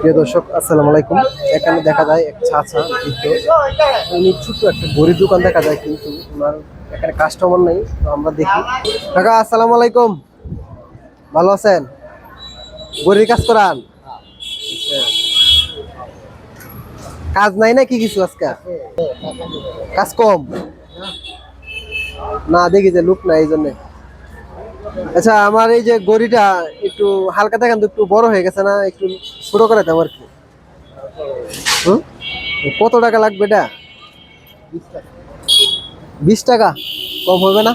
প্রিয় দর্শক, আসসালামু আলাইকুম। এখানে দেখা যায় এক বৃদ্ধ। উনি ছোট্ট একটা গরিব দোকান দেখা যায়, কিন্তু ওনার এখানে কাস্টমার নেই, তো আমরা দেখি। কাকা, আসসালামু আলাইকুম। ভালো আছেন? গরিব কাজ করান। কাজ নাই না কি কিছু আজকে? কাজ কম? না, দেখি যে লোক নাই, এই জন্য। আচ্ছা আমার এই যে গড়িটা একটু হালকা দেখেন তো, একটু বড় হয়ে গেছে না, একটু ছোট করে দাও আর কি? কত টাকা লাগবে এটা? বিশ টাকা? কম হবে না?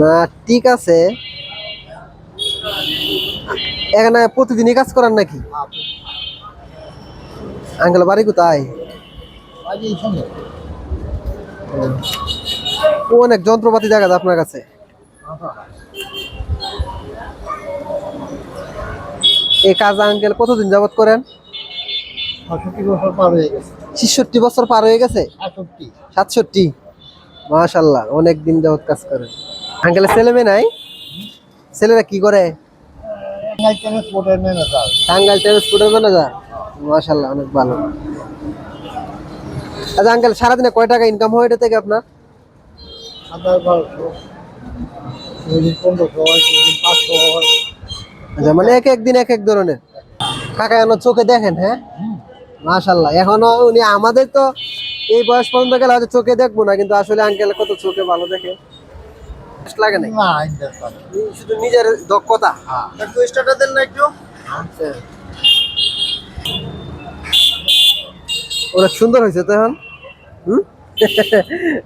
না, ঠিক আছে। এখানে প্রতিদিনই কাজ করার নাকি? আঙ্কেল, বাড়ি কোথায়? অনেক যন্ত্রপাতি দেখা যায় আপনার কাছে। এই কাজ আঙ্কেল কতদিন যাবত করেন? সাতষট্টি বছর পার গেছে। ছেষট্টি বছর পার হয়ে গেছে? সাতষট্টি। সাতষট্টি? মাশাল্লাহ অনেক দিন যাবত কাজ করেন। ছেলে মেয়ে নাই? ছেলেরা কি করে? ট্রান্সপোর্টের ম্যানেজার টাঙ্গাইল ট্রান্সপোর্টের ম্যানেজার মাশাল্লাহ অনেক ভালো। আচ্ছা আঙ্কেল সারাদিনে কয় টাকা ইনকাম হয় এটা থেকে আপনার? হাজার বারোশো কোনোদিন পনেরোশো হয় কোনোদিন পাঁচশো হয়। আচ্ছা মানে এক এক দিন এক এক ধরনের। কাকা এখনও চোখে দেখেন হ্যাঁ? মাশাল্লাহ এখনও উনি আমাদের তো এই বয়স পর্যন্ত গেলে হয়তো চোখে দেখব না কিন্তু আসলে আঙ্কেল কত চোখে ভালো দেখে। লাগে না শুধু নিজের দক্ষতা। হ্যাঁ। একটু স্টার্টার দেন না একটু। ওরা সুন্দর হয়েছে তো এখন? হুম?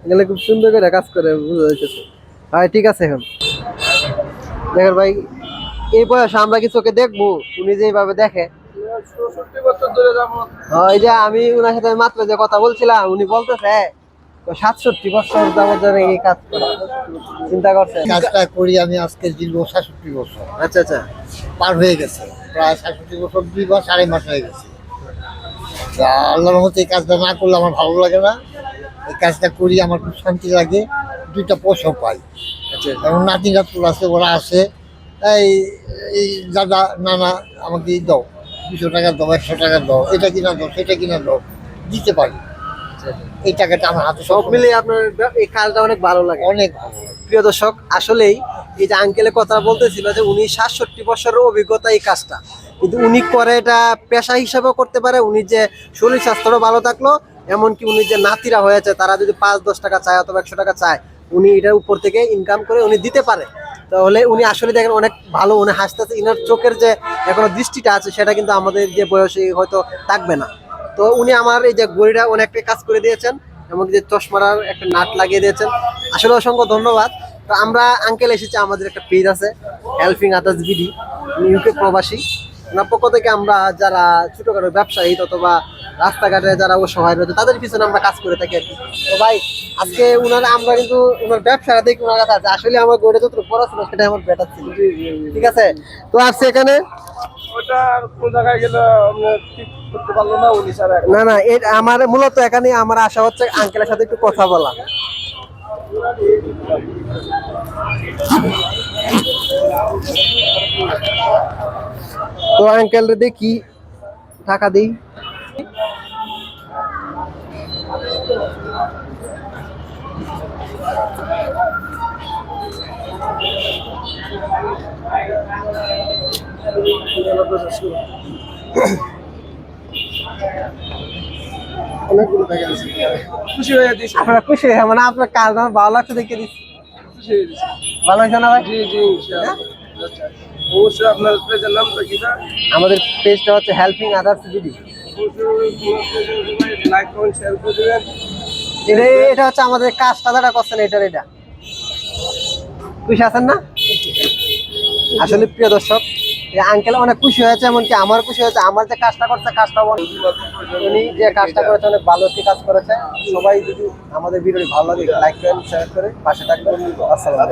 এগুলো খুব সুন্দর করে কাজ করে বুঝা যাইতেছে হয় ঠিক আছে এখন। দেখেন ভাই এই বয়সে আমরা কি চোখে দেখব? উনি যেভাবে দেখে। হ্যাঁ, এই যে আমি উনার সাথে মাত্র যে কথা বলছিলাম উনি বলতেছে সাতষট্টি বছর যাবত এই কাজ করে। চিন্তা করছে কাজটা করি আমি আজকে দীর্ঘ সাতষট্টি বছর। আচ্ছা আচ্ছা। পার হয়ে গেছে। প্রায় সাতষট্টি বছর দুই মাস হয়ে গেছে। আল্লাহর মতো এই কাজটা না করলে আমার ভালো লাগে না। এই কাজটা করি আমার খুব শান্তি লাগে দুইটা পয়সা পাই। আচ্ছা। এবং নাতি নাতুল আছে ওরা আছে। এই এই দাদা নানা আমাকে দাও দুশো টাকা দাও একশো টাকা দাও এটা কিনা দাও সেটা কিনা দাও দিতে পারি। এই টাকাটা আমার হাতে সব সব মিলে আপনার এই কাজটা অনেক ভালো লাগে। অনেক ভালো প্রিয় দর্শক আসলেই এই যে আঙ্কেলের কথা বলতেছিল যে উনি সাতষট্টি বছরের অভিজ্ঞতা এই কাজটা। কিন্তু উনি করে এটা পেশা হিসাবেও করতে পারে উনি যে শরীর স্বাস্থ্যটা ভালো থাকল এমনকি উনি যে নাতিরা হয়েছে, তারা যদি পাঁচ, দশ টাকা চায় অথবা একশো টাকা চায়, উনি এটার উপর থেকে ইনকাম করে উনি দিতে পারে। তাহলে উনি আসলে দেখেন অনেক ভালো, উনি হাসতেছে, ইনার চোখের যে এখনও দৃষ্টিটা আছে, সেটা কিন্তু আমাদের যে বয়সে হয়তো থাকবে না। তো উনি আমার এই যে গড়িটা অনেকটা কাজ করে দিয়েছেন, এমনকি যে চশমার একটা নাট লাগিয়ে দিয়েছেন। আসলে অসংখ্য ধন্যবাদ। তো আমরা আঙ্কেল এসেছি, আমাদের একটা পেজ আছে হেল্পিং আদার্স বিডি ইউকে প্রবাসী। ওনার পক্ষ থেকে আমরা যারা ছোটখাটো ব্যবসায়ী অথবা রাস্তাঘাটে যারা অসহায় রয়েছে তাদের পিছনে আমরা কাজ করে থাকি আর কি। তো ভাই আজকে উনারা আমরা কিন্তু ওনার ব্যবসাটা দেখি ওনার কাছে আছে। আসলে আমার গড়ে যত পড়াশোনা সেটা আমার বেটার ছিল। ঠিক আছে? তো আসছে এখানে? না না আমার মূলত এখানে আমার আশা হচ্ছে আঙ্কেলের সাথে একটু কথা বলা। তো আঙ্কেল দেখি টাকা দিই। হয়ে আপনারা খুশি হয়ে মানে আপনার কাজ আমার ভালো লাগছে দেখে দিচ্ছি। হয়ে ভালো হয়েছে না ভাই? জি জি। অবশ্যই আপনার পেজের নামটা কি আমাদের পেজটা হচ্ছে হেল্পিং আদার্স বিডি এটা হচ্ছে আমাদের কাজটা, যারা করছেন এটার, এটা। খুশি আছেন না? আসলে প্রিয় দর্শক আঙ্কেল অনেক খুশি হয়েছে, এমনকি আমার খুশি হয়েছে। আমার যে কাজটা করছে, কাজটা উনি যে কাজটা করেছে, অনেক ভালো একটি কাজ করেছে। সবাই যদি আমাদের ভিডিওটি ভালো লাগে লাইক করেন শেয়ার করে পাশে থাকবেন। আসসালাম